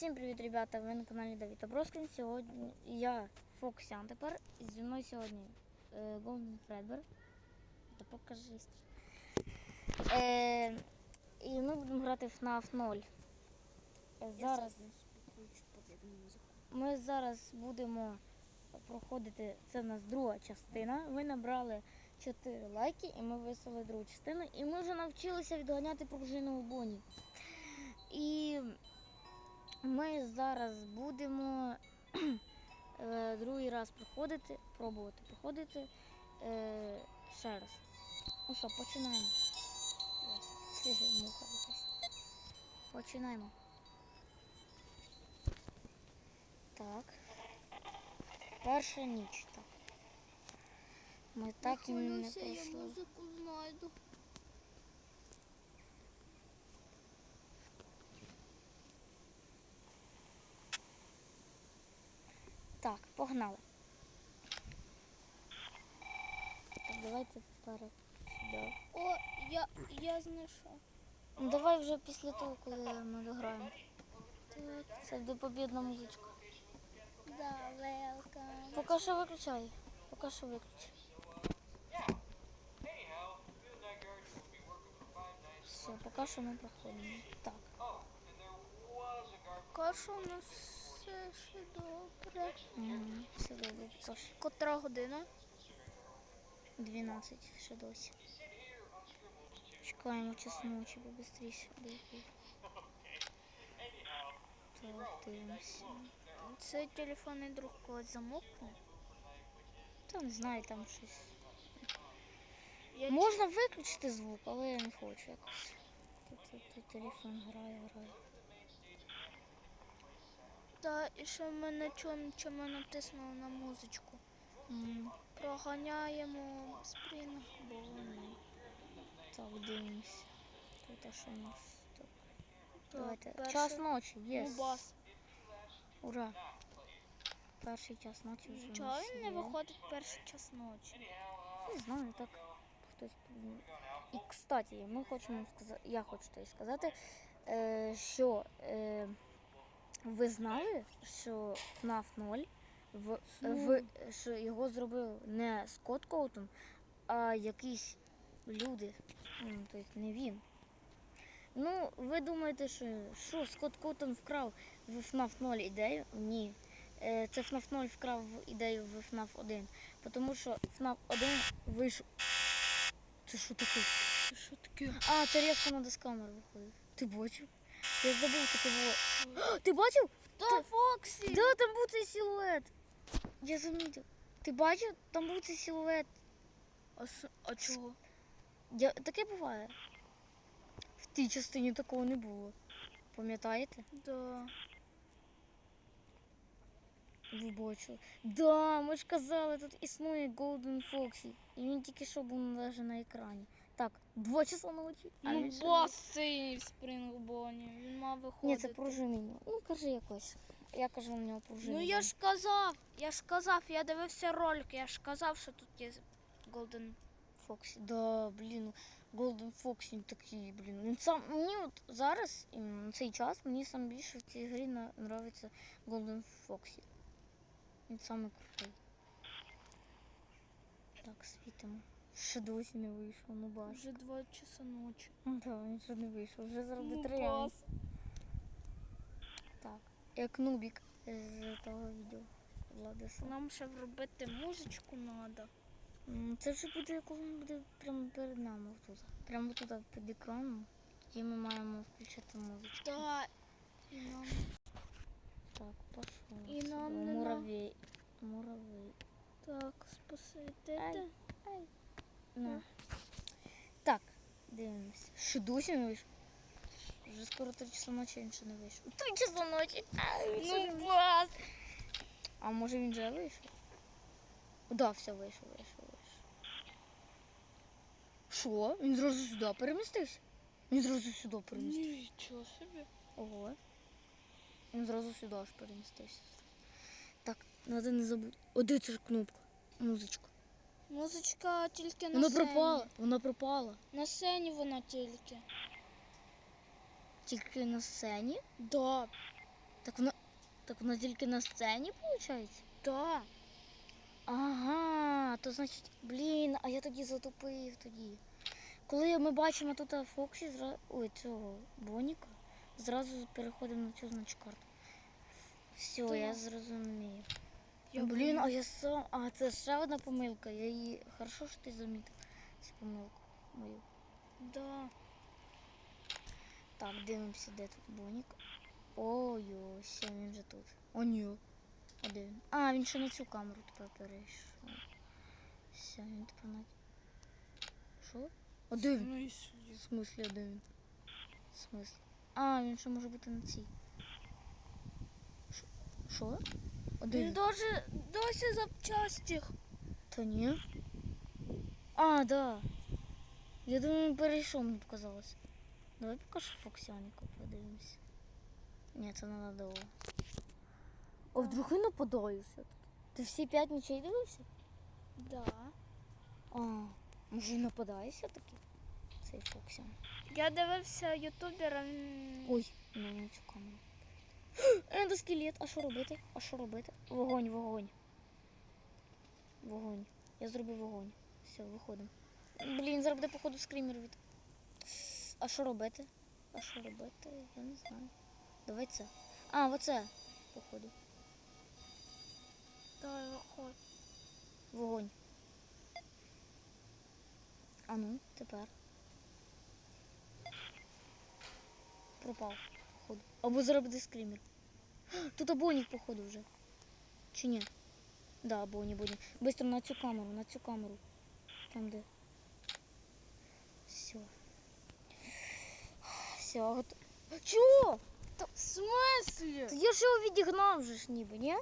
Всім привіт, ребята! Ви на каналі Давід Аброскін. Сьогодні я Фоксян тепер. І зі мною сьогодні е, Golden Fredbear. Та покажись. Е, і ми будемо грати в FNAF 0. Е, Зараз ми зараз будемо проходити. Це в нас друга частина. Ви набрали 4 лайки і ми вислали другу частину. І ми вже навчилися відганяти пружину у Боні. І ми зараз будемо е, другий раз проходити, пробувати проходити е, ще раз. Ну що, починаємо. Ось. Починаємо. Так. Перша ніч. Так. Ми так і не Хвилююся, я музику знайду. Так, погнали. Так, давайте тепер сюди. О, я, я знайшов. Ну давай вже після того, коли ми дограємо. Так, Це до побідна музичка. да, welcome. Поки що виключай. Поки що виключай. Все, поки що ми проходимо. Так. Guard. Каша у нас все ще добре. М, Все добре. Тож, Котра година? 12 ще досі. Чекаємо час ночі, бо швидше. Так, дивимося. Це телефонний друг когось замовкне. Та не знаю, там щось. Я Можна виключити звук, але я не хочу якось. Тут, тут, тут телефон грає, грає. Та і що ми на чому, чому натиснули на музичку. М, Проганяємо спрінг, бо вони. Так, дивимося. Тут що у нас? Так, Давайте. перше- Час ночі, єс. бас. Ура. Перший час ночі вже. Чого він не виходить перший час ночі? Не знаю, так хтось. І кстати, ми хочемо сказати, я хочу тобі сказати, е, що е, ви знали, що FNAF 0 в, в, що його зробив не Скотт Коутон, а якісь люди. Ну, тобто не він. Ну, ви думаєте, що, що Скотт Коутон вкрав в FNAF 0 ідею? Ні. Е, Це FNAF 0 вкрав ідею в FNAF 1. Тому що FNAF 1 вийшов. Це що таке? Це що таке? А, це різко надо з виходить. Ти бачив? Я забув таке було. Ти бачив? Та Фоксі! Да, там був цей силует. Я замітив. Ти бачив? Там був цей силует. А, а чого? Я... Таке буває. В тій частині такого не було. Пам'ятаєте? Да. Ви бачили. Да, ми ж казали, тут існує Golden Foxy. І він тільки що був навіть на екрані. Так, два часа ночі. а Ну, синій в Спрингбоні. Він мав Ні, це пружинний. Ну, кажи якось. Я кажу на нього пружинний. Ну я ж казав, я ж казав, я дивився ролик, я ж казав, що тут є Golden. Фоксі. Да, блін, Golden Fox він такий, блін. Він сам мені от зараз, іменно на цей час, мені сам більше в цій грі на- нравиться Golden Foxy. Він самий крутий. Так, світимо. Ще досі не вийшов, ну бач. Вже два часа ночі. Ну так, він ще не вийшов. Вже зараз Ну, три. Так. Як Нубік з того відео. Владиса. Нам ще вробити музичку треба. Це вже буде, коли він буде прямо перед нами тут. Прямо тут під екраном. Тоді ми маємо включити музичку. Так. І нам Так, пошов. І нам муравей. Муравей. так, спасите. Ай. Ай. На. Так, дивимося. Що досі не вийшов? Вже скоро три часа ночі він ще не вийшов. Три часа ночі. Ай, Ну, бас. А може він вже вийшов? О, Да, все, вийшов, вийшов, вийшов. Що? Він зразу сюди перемістився? Він зразу сюди перемістився. Нічого собі. Ого. Він зразу сюди аж перемістився. Так, треба не забути. О, де ця ж кнопка? Музичка. Музичка тільки на Вона сцені. пропала. Вона пропала. На сцені вона тільки. Тільки на сцені. Да. Так воно. Так воно тільки на сцені, виходить? Да. Ага, то значить, блін, а я тоді затупив тоді. Коли ми бачимо тут Фоксі, зра... ой, цього Боніка, зразу переходимо на цю значить карту. Все, Так. я зрозумів. Я блін, а я сам. А, це ще одна помилка. Я її. Хорошо, що ти замітив цю помилку мою. Да. Так, дивимося, де тут Бонік. Ой, ось він же тут. О, ні. А де він? А, він ще на цю камеру тепер перейшов. Все, він тепер на. Що? А де він? В смислі, а де він? В смислі? А, він ще може бути на цій. Що? А Він дуже досі запчасті. Та ні. А, да. Я думаю, він перейшов, мені показалось. Давай поки що Фоксяніка подивимося. Ні, це ненадовго. А вдруг він нападає все-таки? Ти всі п'ять ночей дивився? Да. А, може він нападає все-таки? Цей Фоксян. Я дивився ютубера. Ой, не на цю камеру. Ендоскелет, а що робити? А що робити? Вогонь, вогонь. Вогонь. Я зробив вогонь. Все, виходимо. Блін, зараз буде походу скример від. А що робити? А що робити? Я не знаю. Давай це. А, оце, походу. Давай виходь. Вогонь. А ну, тепер. Пропав, походу. Або зараз буде скример. Тут абонік, походу, вже. Чи ні? Да, Боні, Боні. Быстро на цю камеру, на цю камеру. Там де. Все. Все, готово. Чого? В смислі? Та я ж його відігнав вже ж ніби, ні?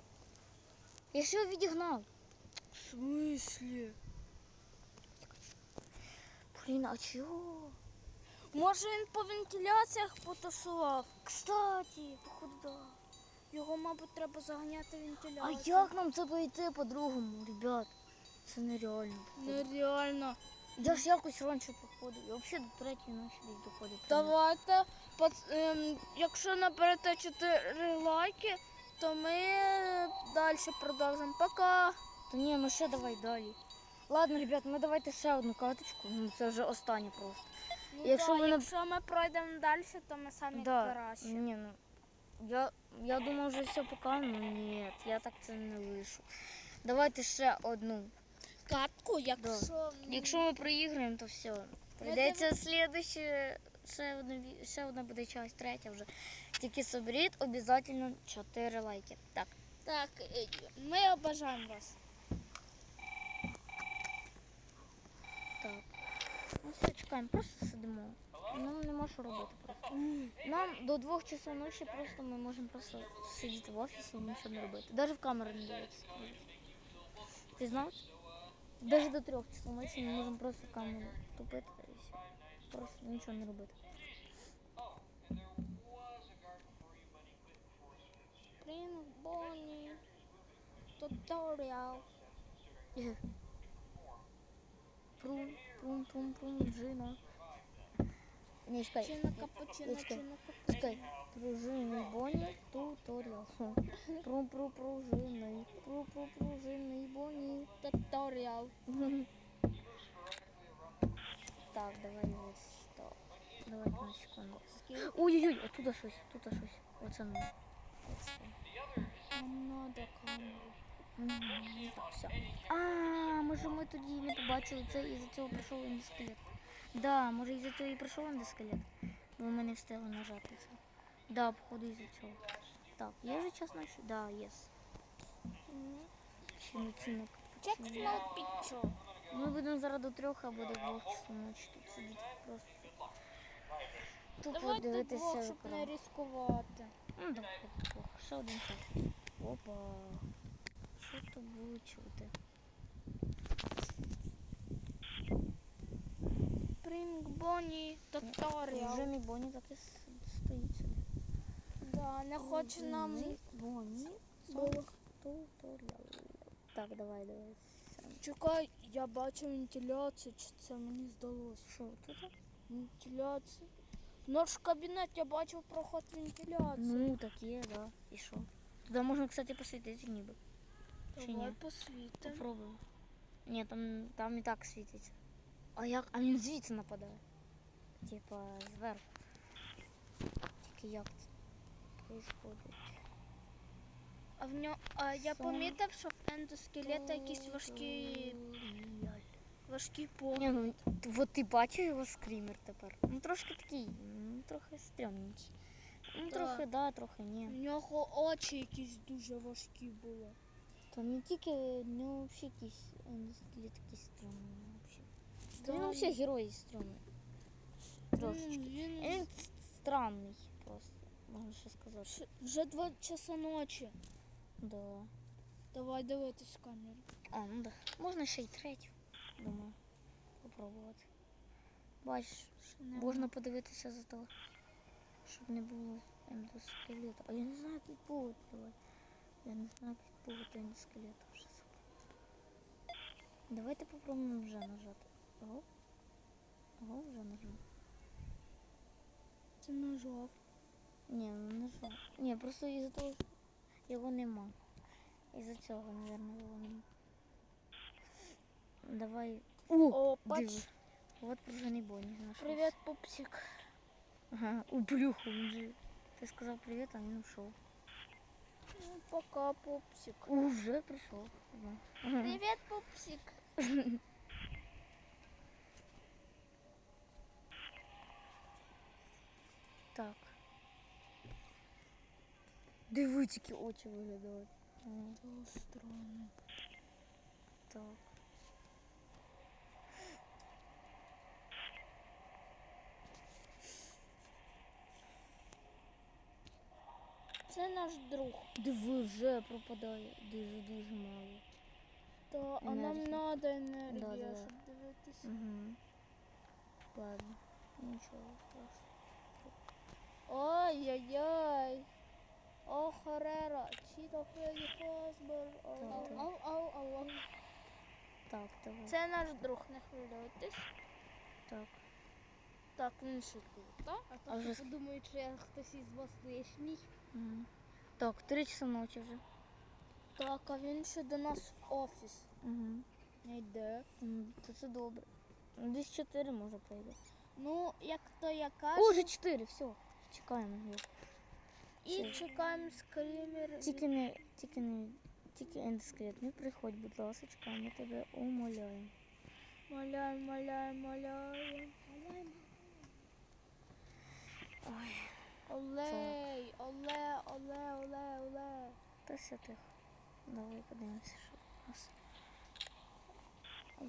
Я ж його відігнав. В смислі? Блін, а чого? Може він по вентиляціях потусував? Кстати, походу, да. Його, мабуть, треба заганяти вентилятор. А як нам це пройти по-другому, ребят? Це нереально. Нереально. Я ж якось раніше проходив. Я взагалі до третьої ночі десь доходив. Давайте, ем, якщо наберете 4 лайки, то ми далі продовжимо. Пока. Та ні, ну ще давай далі. Ладно, ребят, ми давайте ще одну каточку. Ну це вже остання просто. Ну, Якщо да, ви якщо ми пройдемо далі, то ми самі Да. краще. Ні, ну я, я думав вже все пока, ну ні, я так це не лишу. Давайте ще одну. Катку, якщо... Якщо ми проіграємо, то все. Прийдеться слідуще, ще одна, ще одна буде часть, третя вже. Тільки соберіть обов'язково 4 лайки. Так. Так, ми обажаємо вас. Так. Ну все, чекаємо, просто сидимо. Нам нема що робити просто. Нам до двох часов ночі просто ми можемо просто сидіти в офісі і нічого не робити. Навіть в камеру не дивитися. Ти знав? Навіть до трьох часов ночі ми можемо просто в камеру тупити і все. Просто нічого не робити. Блін, Бонні. Туторіал. Прум, прум, прум, прум, джина. Не, чекай. Чина капучино, Чекай. чина Чекай. капучино. Пружинний Бонні туторіал. Хм. Прум, пру, пружинний. Пру, пру, пружинний Бонні. Туторіал. Так, давай ось так. Давай на секунду. Ой-ой-ой, оттуда щось, тут щось. Оце ну. Оце. Нам надо камеру. Мгм, Так, все. А, може ми тоді не побачили це і за цього прийшов ендоскелет. Да, може із-за цього і прийшов ендоскелет, бо ми не встигли нажати це. Да, походу із-за цього. Так, є вже час ночі? Да, єс. Чинок, чинок. Check small picture. Ми будемо зараз до трьох або до двох часов ночі тут сидіти просто. Тупо Давайте дивитися двох, щоб не екран. ризикувати. Ну, давай. Ще один час. Опа. Що то було чути? Bring Бонні. Туторіал. Вже мій Бонні так і с- стоїть собі. Да, не хоче нам... Бонні, Бонні, Було. сорок туторіал. Так, давай, давай. Сам. Чекай, я бачу вентиляцію, чи це мені здалося. Що тут? Вентиляція. Наш кабінет я бачив проход вентиляції. Ну, так є, да. І що? Туди можна, кстати, посвітити ніби. чи Давай ні? посвітимо. Попробуй. Ні, там, там і так світиться. А як? А він звідси нападає. Типа зверху. Тільки як це происходить? А в нього, а я Сон. помітив, що в ендоскелета якісь важкі, важкі Ні, ну от ти бачив його скрімер тепер. Ну трошки такий, ну трохи стрьомненький. Ну трохи да, трохи В ні. нього очі якісь дуже важкі були. То не тільки, ну взагалі якийсь ендоскелет такий стрьомний взагалі. Та він Да. взагалі герой стрьомний. Трошечки. М, Він Він ц- странний просто, можна ще сказати. Ш- вже два часа ночі. Да. Давай дивитись камеру. А, ну да. Можна ще й третю, думаю, попробувати. Бачиш, Ще нема. можна подивитися за того, щоб не було ендоскелета. А я не знаю, як відбувати давай. Я не знаю, як відбувати ендоскелета вже забув. Давайте попробуємо вже нажати. Ого. Ого, вже нажав. Це нажав. Ні, ну нажав. Ні, просто із-за того, що його нема. Із-за цього, мабуть, його нема. Давай. О, О, бач. диви. Вот пружинний бой, не знаю. що Привіт, пупсик. це. Ага, у плюху він же. Ти сказав привіт, а він ушов. Ну, пока, пупсик. Уже прийшов. Ага. Ага. Привіт, пупсик. Так. Диви, тільки очі виглядають. Странно. Так. Це наш друг. Диви, вже пропадає. Дуже-дуже мало. Та, а нам Енергія. треба енергія, Да-да-да. щоб дивитись. Угу. Ладно. Нічого страшного. Ой-ой-ой. О, Харера, Чіто Фредді Фазбер. Ау, ау, ау. Так, давай. Це наш друг, не хвилюйтесь. Так. Так, він ще тут, так? А А вже подумають, що я хтось із вас лишній. Угу. Так, три часа ночі вже. Так, а він ще до нас в офіс Угу. не йде. То це добре. Ну, Десь чотири може прийде. Ну, як то я О, кажу, вже чотири, все. Чекаємо його. І чекаємо скример. Тільки не, тільки не, тільки ендскрет, не приходь, будь ласка, ми тебе умоляємо. Маляємо, маляємо, маляємо. Ой, Олей, оле, оле, оле, оле. та все тихо. Давай подивимося, що у нас.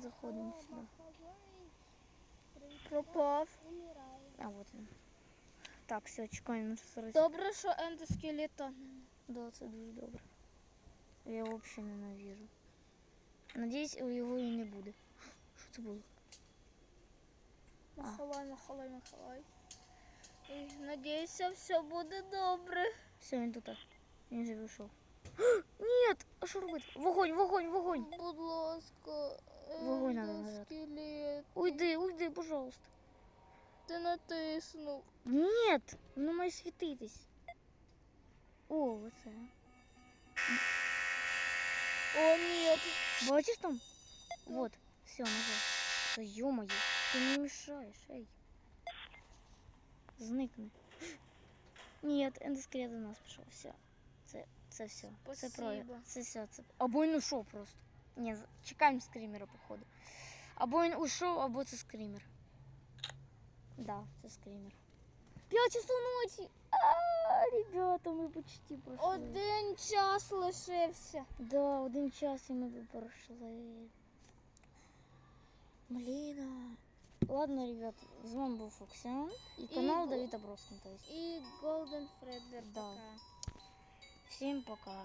Заходимо сюди. Пропав. А, от він. Так, все, чекаємо зараз. Добре, що ендоскелета. Да, це дуже добре. Я його взагалі ненавижу. Надіюсь, у його і не буде. Що це було? Махалай, махалай, махалай. Надіюся, все буде добре. Все, він тут. Він вже вийшов. Ні! А що робити? Вогонь, вогонь, вогонь! Будь ласка, Вогонь надо ендоскелет. Уйди, уйди, пожалуйста. Ти натиснув. Ні, воно має світитись. О, оце. О, ні. Бачиш там? Вот, все, нажав. Та ё-моє, ти не мішаєш, ей. Зникни. Ні, ендоскелет до нас пішов, все. Це, це все. Це про... Спасибо. Це все, це... Або він ушов просто. Ні, з- чекаємо скрімера, походу. Або він ушов, або це скрімер. Да, це скрімер. П'ять часов ночі! А, ребята, ми почти пройшли. Один час лишився. Да, один час і ми би пройшли. Блін. Ладно, ребят, з вами був Фоксіан і канал Го- Давид Абровський. То есть. І Golden Fredder Да. така. Всім пока.